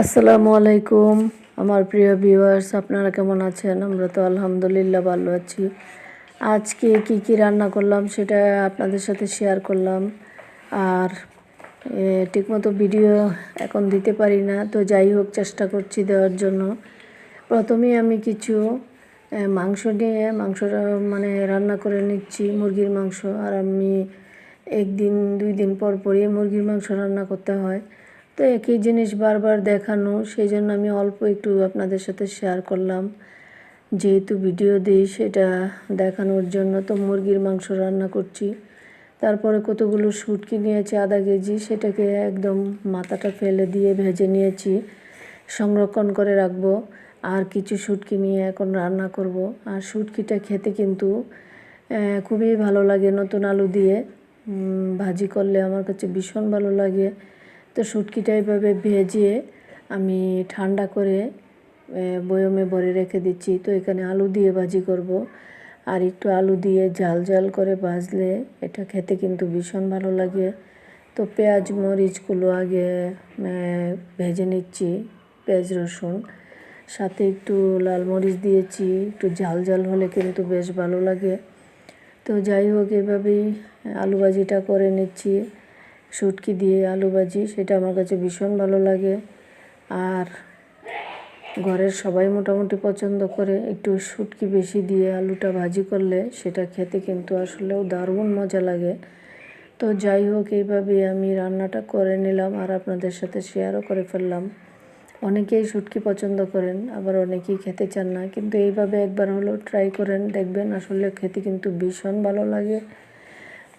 আসসালামু আলাইকুম। আমার প্রিয় ভিউয়ার্স, আপনারা কেমন আছেন? আমরা তো আলহামদুলিল্লাহ ভালো আছি। আজকে কি কি রান্না করলাম সেটা আপনাদের সাথে শেয়ার করলাম। আর ঠিকমতো ভিডিও এখন দিতে পারি না, তো যাই হোক, চেষ্টা করছি দেওয়ার জন্য। প্রথমে আমি কিছু মাংস নিয়ে মাংসটা মানে রান্না করে নিচ্ছি, মুরগির মাংস। আর আমি একদিন, দুই দিন পর পরই মুরগির মাংস রান্না করতে হয়। তো একই জিনিস বারবার দেখানো, সেই জন্য আমি অল্প একটু আপনাদের সাথে শেয়ার করলাম। যেহেতু ভিডিও দিই, সেটা দেখানোর জন্য তো মুরগির মাংস রান্না করছি। তারপরে কতগুলো শুটকি নিয়েছি আধা কেজি, সেটাকে একদম মাথাটা ফেলে দিয়ে ভেজে নিয়েছি। সংরক্ষণ করে রাখব। আর কিছু শুটকি নিয়ে এখন রান্না করব। আর শুটকিটা খেতে কিন্তু খুবই ভালো লাগে নতুন আলু দিয়ে। ভাজি করলে আমার কাছে ভীষণ ভালো লাগে। তো শুটকিটা এভাবে ভেজে আমি ঠান্ডা করে বয়মে ভরে রেখে দিচ্ছি। তো এখানে আলু দিয়ে ভাজি করব। আর একটু আলু দিয়ে ঝাল ঝাল করে ভাজলে এটা খেতে কিন্তু ভীষণ ভালো লাগে। তো পেঁয়াজ, মরিচগুলো আগে ভেজে নিচ্ছি, পেঁয়াজ, রসুন। সাথে একটু লাল মরিচ দিয়েছি, একটু ঝাল ঝাল হলে কিন্তু বেশ ভালো লাগে। তো যাই হোক, এভাবেই আলু ভাজিটা করে নিচ্ছি। শুটকি দিয়ে আলু ভাজি, সেটা আমার কাছে ভীষণ ভালো লাগে। আর ঘরের সবাই মোটামুটি পছন্দ করে, একটু শুটকি বেশি দিয়ে আলুটা ভাজি করলে সেটা খেতে কিন্তু আসলেও দারুণ মজা লাগে। তো যাই হোক এইভাবে আমি রান্নাটা করে নিলাম আর আপনাদের সাথে শেয়ারও করে ফেললাম। অনেকেই শুটকি পছন্দ করেন, আবার অনেকেই খেতে চান না, কিন্তু এইভাবে একবার হলেও ট্রাই করেন, দেখবেন আসলে খেতে কিন্তু ভীষণ ভালো লাগে।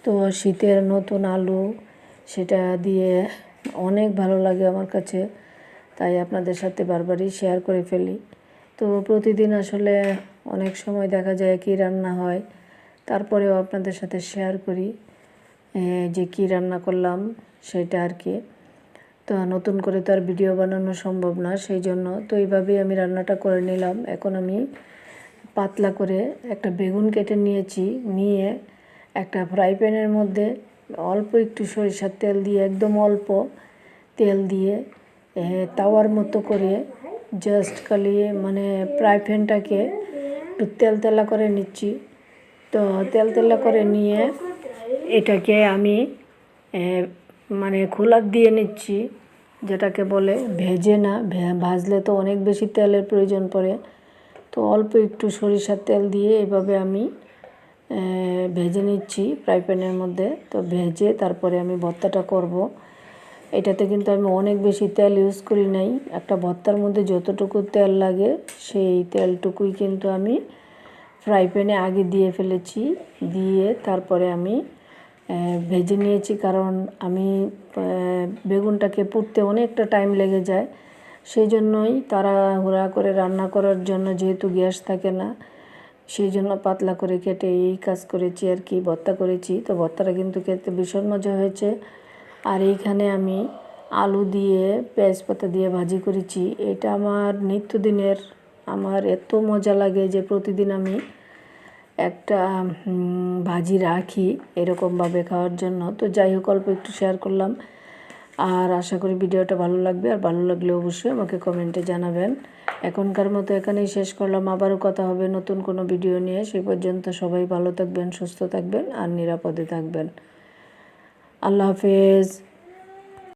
তো শীতের নতুন আলু সেটা দিয়ে অনেক ভালো লাগে আমার কাছে। তাই আপনাদের সাথে বারবারই শেয়ার করে ফেলি। তো প্রতিদিন আসলে অনেক সময় দেখা যায় কি রান্না হয়, তারপরেও আপনাদের সাথে শেয়ার করি যে কি রান্না করলাম সেটা আর কি। তো নতুন করে তো আর ভিডিও বানানো সম্ভব না, সেই জন্য তো এইভাবেই আমি রান্নাটা করে নিলাম। এখন আমি পাতলা করে একটা বেগুন কেটে নিয়েছি, নিয়ে একটা ফ্রাই প্যানের মধ্যে অল্প একটু সরিষার তেল দিয়ে, একদম অল্প তেল দিয়ে তাওয়ার মতো করে জাস্ট খালি মানে ফ্রাই প্যানটাকে একটু তেল তেলা করে নিচ্ছি। তো তেল তেলা করে নিয়ে এটাকে আমি মানে খোলা দিয়ে নিচ্ছি, যেটাকে বলে ভেজে না ভাজলে তো অনেক বেশি তেলের প্রয়োজন পড়ে। তো অল্প একটু সরিষার তেল দিয়ে এভাবে আমি ভেজে নিচ্ছি ফ্রাই প্যানের মধ্যে। তো ভেজে তারপরে আমি ভর্তাটা করব। এটাতে কিন্তু আমি অনেক বেশি তেল ইউজ করি নাই। একটা ভর্তার মধ্যে যতটুকু তেল লাগে, সেই তেলটুকুই কিন্তু আমি ফ্রাই প্যানে আগে দিয়ে ফেলেছি। দিয়ে তারপরে আমি ভেজে নিয়েছি কারণ আমি বেগুনটাকে পুড়তে অনেকটা টাইম লেগে যায়। সেই জন্যই তারা হুড়া করে রান্না করার জন্য যেহেতু গ্যাস থাকে না সেই জন্য পাতলা করে কেটে এই কাজ করেছি আর কি, ভর্তা করেছি। তো ভর্তাটা কিন্তু খেতে ভীষণ মজা হয়েছে। আর এইখানে আমি আলু দিয়ে, পেঁয়াজ পাতা দিয়ে ভাজি করেছি। এটা আমার নিত্যদিনের, আমার এত মজা লাগে যে প্রতিদিন আমি একটা ভাজি রাখি এরকমভাবে খাওয়ার জন্য। তো যাই হোক, অল্প একটু শেয়ার করলাম। আর আশা করি ভিডিওটা ভালো লাগবে। আর ভালো লাগলে অবশ্যই আমাকে কমেন্টে জানাবেন। এখনকার মতো এখানেই শেষ করলাম। আবারও কথা হবে নতুন কোনো ভিডিও নিয়ে। সেই পর্যন্ত সবাই ভালো থাকবেন, সুস্থ থাকবেন আর নিরাপদে থাকবেন। আল্লাহ হাফেজ।